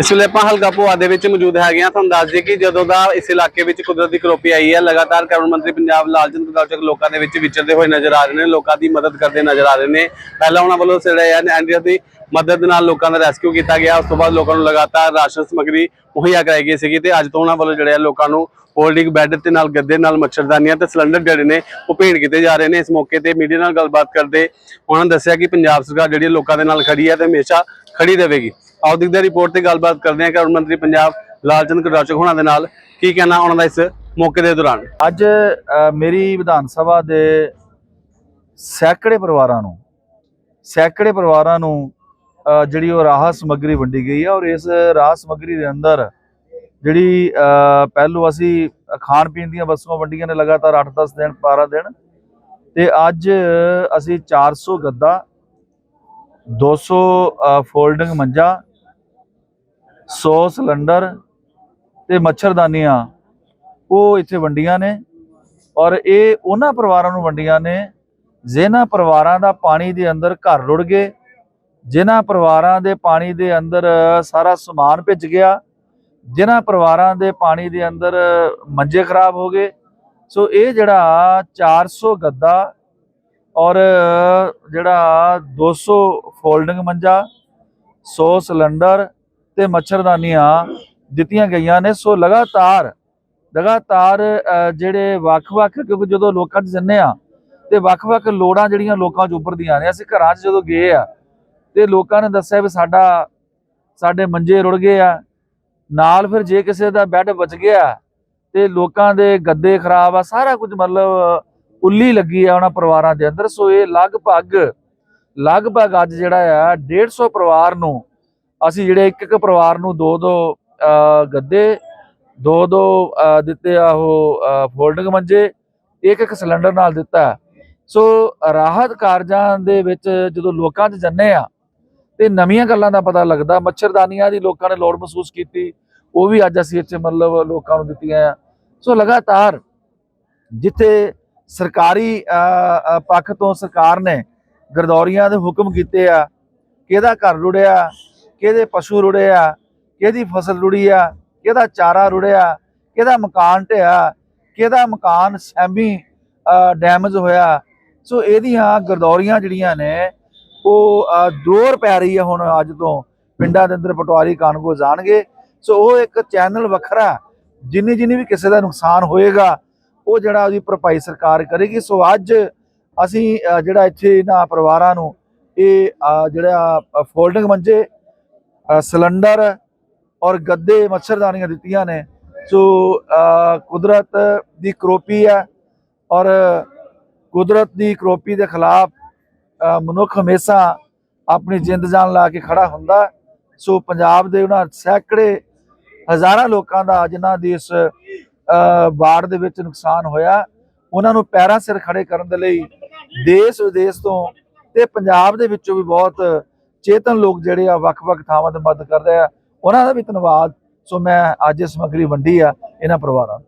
ਇਸ ਵੇਲੇ ਆਪਾਂ ਹਲਕਾ ਭੋਆ ਦੇ ਵਿੱਚ ਮੌਜੂਦ ਹੈਗੇ ਆ ਤੁਹਾਨੂੰ ਦੱਸ ਦਈਏ ਕਿ ਜਦੋਂ ਦਾ ਇਸ ਇਲਾਕੇ ਵਿੱਚ ਕੁਦਰਤ ਦੀ ਕਰੋਪੀ ਆਈ ਹੈ, ਲਗਾਤਾਰ ਕੈਬਨਿਟ ਮੰਤਰੀ ਪੰਜਾਬ ਲਾਲਚੰਦ ਕਟਾਚਕ ਲੋਕਾਂ ਦੇ ਵਿੱਚ ਵਿਚਰਦੇ ਹੋਏ ਨਜ਼ਰ ਆ ਰਹੇ ਨੇ, ਲੋਕਾਂ ਦੀ ਮਦਦ ਕਰਦੇ ਨਜ਼ਰ ਆ ਰਹੇ ਨੇ। ਪਹਿਲਾਂ ਉਹਨਾਂ ਵੱਲੋਂ ਜਿਹੜੇ ਆ ਐਨਡੀਆਰ ਦੀ ਮਦਦ ਨਾਲ ਲੋਕਾਂ ਦਾ ਰੈਸਕਿਊ ਕੀਤਾ ਗਿਆ। ਉਸ ਤੋਂ ਬਾਅਦ ਲੋਕਾਂ ਨੂੰ ਲਗਾਤਾਰ ਰਾਸ਼ਨ ਸਮੱਗਰੀ ਮੁਹੱਈਆ ਕਰਾਈ ਗਈ ਸੀਗੀ ਤੇ ਅੱਜ ਤੋਂ ਉਹਨਾਂ ਵੱਲੋਂ ਜਿਹੜੇ ਆ ਲੋਕਾਂ ਨੂੰ ਹੋਲਡਿੰਗ ਬੈੱਡ ਤੇ ਨਾਲ ਗੱਦੇ ਨਾਲ ਮੱਛਰਦਾਨੀਆਂ ਤੇ ਸਿਲੰਡਰ ਜਿਹੜੇ ਨੇ ਉਹ ਭੇਂਟ ਕੀਤੇ ਜਾ ਰਹੇ ਨੇ। ਇਸ ਮੌਕੇ ਤੇ ਮੀਡੀਆ ਨਾਲ ਗੱਲਬਾਤ ਕਰਦੇ ਉਹਨਾਂ ਨੇ ਦੱਸਿਆ ਕਿ ਪੰਜਾਬ ਸਰਕਾਰ ਜਿਹੜੀ ਲੋਕਾਂ ਦੇ ਨਾਲ ਖੜੀ ਹੈ ਤੇ ਹਮੇਸ਼ਾ ਖੜੀ ਰਹੇਗੀ। ਆਓ ਦੇਖਦੇ ਰਿਪੋਰਟ ਤੇ ਗੱਲਬਾਤ ਕਰਦੇ ਹਾਂ ਕੈਬਨਿਟ ਮੰਤਰੀ ਪੰਜਾਬ ਲਾਲਚੰਦ ਕਟਾਚਕ ਹੋਣਾ ਦੇ ਨਾਲ। ਕੀ ਕਹਿਣਾ ਉਹਨਾਂ ਦਾ ਇਸ ਮੌਕੇ ਦੇ ਦੌਰਾਨ? ਅੱਜ ਮੇਰੀ ਵਿਧਾਨ ਸਭਾ ਦੇ ਸੈਂਕੜੇ ਪਰਿਵਾਰਾਂ ਨੂੰ ਸੈਂਕੜੇ ਪਰਿਵਾਰਾਂ ਨੂੰ ਜਿਹੜੀ ਉਹ ਰਾਹਤ ਸਮੱਗਰੀ ਵੰਡੀ ਗਈ ਹੈ ਔਰ ਇਸ ਰਾਹਤ ਸਮੱਗਰੀ ਦੇ ਅੰਦਰ ਜਿਹੜੀ ਪਹਿਲੂ ਅਸੀਂ ਖਾਣ ਪੀਣ ਦੀਆਂ ਵਸਤੂਆਂ ਵੰਡੀਆਂ ਨੇ ਲਗਾਤਾਰ 8-10 ਦਿਨ 12 ਦਿਨ ਤੇ ਅੱਜ ਅਸੀਂ 400 ਗੱਦਾ 200 ਅ, ਫੋਲਡਿੰਗ ਮੰਜਾ 100 ਸਿਲੰਡਰ ਤੇ ਮੱਛਰਦਾਨੀਆਂ, ਉਹ ਇੱਥੇ ਵੰਡੀਆਂ ਨੇ ਔਰ ਇਹ ਉਹਨਾਂ ਪਰਿਵਾਰਾਂ ਨੂੰ ਵੰਡੀਆਂ ਨੇ ਜਿਨ੍ਹਾਂ ਪਰਿਵਾਰਾਂ ਦਾ ਪਾਣੀ ਦੇ ਅੰਦਰ ਘਰ ਰੁੜ ਗਏ ਜਿਨ੍ਹਾਂ ਪਰਿਵਾਰਾਂ ਦੇ ਪਾਣੀ ਦੇ ਅੰਦਰ ਸਾਰਾ ਸਮਾਨ ਭਿੱਜ ਗਿਆ ਜਿਨ੍ਹਾਂ ਪਰਿਵਾਰਾਂ ਦੇ ਪਾਣੀ ਦੇ ਅੰਦਰ ਮੰਜੇ ਖਰਾਬ ਹੋ ਗਏ। ਸੋ ਇਹ ਜਿਹੜਾ 400 ਗੱਦਾ ਔਰ ਜਿਹੜਾ 200 ਫੋਲਡਿੰਗ ਮੰਜਾ 100 ਸਿਲੰਡਰ ਤੇ ਮੱਛਰਦਾਨੀਆਂ ਦਿੱਤੀਆਂ ਗਈਆਂ ਨੇ। ਸੋ ਲਗਾਤਾਰ ਲਗਾਤਾਰ ਜਿਹੜੇ ਵੱਖ-ਵੱਖ, ਕਿਉਂਕਿ ਜਦੋਂ ਲੋਕਾਂ 'ਚ ਜੰਨੇ ਆ, ਤੇ ਵੱਖ-ਵੱਖ ਲੋੜਾਂ ਜਿਹੜੀਆਂ ਲੋਕਾਂ 'ਚ ਉੱਭਰਦੀਆਂ ਨੇ, ਅਸੀਂ ਘਰਾਂ 'ਚ ਜਦੋਂ ਗਏ ਆ, ਤੇ ਲੋਕਾਂ ਨੇ ਦੱਸਿਆ ਵੀ ਸਾਡਾ, ਸਾਡੇ ਮੰਜੇ ਰੁੜ ਗਏ ਆ। ਨਾਲ ਫਿਰ ਜੇ ਕਿਸੇ ਦਾ ਬੈੱਡ ਬਚ ਗਿਆ, ਤੇ ਲੋਕਾਂ ਦੇ ਗੱਦੇ ਖਰਾਬ ਆ, ਸਾਰਾ ਕੁਝ ਮਤਲਬ ਉੱਲੀ ਲੱਗੀ ਆ ਉਹਨਾਂ ਪਰਿਵਾਰਾਂ ਦੇ ਅੰਦਰ। ਸੋ ਇਹ ਲਗਭਗ ਲਗਭਗ ਅੱਜ ਜਿਹੜਾ ਆ 150 ਪਰਿਵਾਰ ਨੂੰ ਅਸੀਂ ਜਿਹੜੇ ਇੱਕ ਇੱਕ ਪਰਿਵਾਰ ਨੂੰ ਦੋ ਦੋ ਗੱਦੇ, ਦੋ ਦੋ ਦਿੱਤੇ ਆ ਉਹ ਫੋਲਡਿੰਗ ਮੰਜੇ, ਇੱਕ ਇੱਕ ਸਿਲੰਡਰ ਨਾਲ ਦਿੱਤਾ। ਸੋ ਰਾਹਤ ਕਾਰਜਾਂ ਦੇ ਵਿੱਚ ਜਦੋਂ ਲੋਕਾਂ 'ਚ ਜੰਨੇ ਆ, ਤੇ ਨਵੀਆਂ ਗੱਲਾਂ ਦਾ ਪਤਾ ਲੱਗਦਾ। ਮੱਛਰਦਾਨੀਆਂ ਦੀ ਲੋਕਾਂ ਨੇ ਲੋੜ ਮਹਿਸੂਸ ਕੀਤੀ। ਉਹ ਵੀ ਅੱਜ ਅਸੀਂ ਇੱਥੇ ਮਤਲਬ ਲੋਕਾਂ ਨੂੰ ਦਿੱਤੀਆਂ ਆ। ਸੋ ਲਗਾਤਾਰ ਜਿੱਥੇ ਸਰਕਾਰੀ ਪੱਖ ਤੋਂ ਸਰਕਾਰ ਨੇ ਗਰਦੌਰੀਆਂ ਦੇ ਹੁਕਮ ਕੀਤੇ ਆ, ਕਿਹਦਾ ਘਰ ਰੁੜਿਆ ਕਿਹਦੇ ਪਸ਼ੂ ਰੁੜੇ ਆ ਕਿਹਦੀ ਫਸਲ ਰੁੜੀ ਆ ਕਿਹਦਾ ਚਾਰਾ ਰੁੜਿਆ ਕਿਹਦਾ ਮਕਾਨ ਢਿਆ ਕਿਹਦਾ ਮਕਾਨ ਸੈਮੀ ਡੈਮੇਜ ਹੋਇਆ। ਸੋ ਇਹਦੀਆਂ ਗਰਦੌਰੀਆਂ ਜਿਹੜੀਆਂ ਨੇ ਉਹ ਅ, ਦੂਰ ਪੈ ਰਹੀ ਹੈ ਹੁਣ ਅੱਜ ਤੋਂ। ਪਿੰਡਾਂ ਦੇ ਅੰਦਰ ਪਟਵਾਰੀ ਕਾਨੂੰਗੋ ਜਾਣਗੇ। ਸੋ ਉਹ ਇੱਕ ਚੈਨਲ ਵੱਖਰਾ ਜਿੰਨੀ ਜਿੰਨੀ ਵੀ ਕਿਸੇ ਦਾ ਨੁਕਸਾਨ ਹੋਏਗਾ ਉਹ ਜਿਹੜਾ ਉਹਦੀ ਭਰਪਾਈ ਸਰਕਾਰ ਕਰੇਗੀ। ਸੋ ਅੱਜ ਅਸੀਂ ਜਿਹੜਾ ਇੱਥੇ ਇਹਨਾਂ ਪਰਿਵਾਰਾਂ ਨੂੰ ਇਹ ਜਿਹੜਾ ਫੋਲਡਿੰਗ ਮੰਜੇ ਸਿਲੰਡਰ ਔਰ ਗੱਦੇ ਮੱਛਰਦਾਨੀਆਂ ਦਿੱਤੀਆਂ ਨੇ। ਸੋ ਕੁਦਰਤ ਦੀ ਕਰੋਪੀ ਹੈ ਔਰ ਕੁਦਰਤ ਦੀ ਕਰੋਪੀ ਦੇ ਖਿਲਾਫ ਮਨੁੱਖ ਹਮੇਸ਼ਾ ਆਪਣੀ ਜਿੰਦ ਜਾਨ ਲਾ ਕੇ ਖੜਾ ਹੁੰਦਾ। ਸੋ ਪੰਜਾਬ ਦੇ ਉਹਨਾਂ ਸੈਂਕੜੇ ਹਜ਼ਾਰਾਂ ਲੋਕਾਂ ਦਾ ਜਿਨ੍ਹਾਂ ਦੀ ਇਸ ਅ, ਬਾੜ ਦੇ ਵਿੱਚ ਨੁਕਸਾਨ ਹੋਇਆ ਉਹਨਾਂ ਨੂੰ ਪੈਰਾਂ ਸਿਰ ਖੜੇ ਕਰਨ ਦੇ ਲਈ ਦੇਸ਼ ਵਿਦੇਸ਼ ਤੋਂ ਤੇ ਪੰਜਾਬ ਦੇ ਵਿੱਚੋਂ ਵੀ ਬਹੁਤ ਚੇਤਨ ਲੋਕ ਜਿਹੜੇ ਆ ਵੱਖ-ਵੱਖ ਥਾਵਾਂ ਤੇ ਮਦਦ ਕਰ ਰਹੇ ਆ, ਉਹਨਾਂ ਦਾ ਵੀ ਧੰਨਵਾਦ। ਸੋ ਮੈਂ ਅੱਜ ਇਹ ਸਮੱਗਰੀ ਵੰਡੀ ਆ, ਇਹਨਾਂ ਪਰਿਵਾਰਾਂ ਨੂੰ।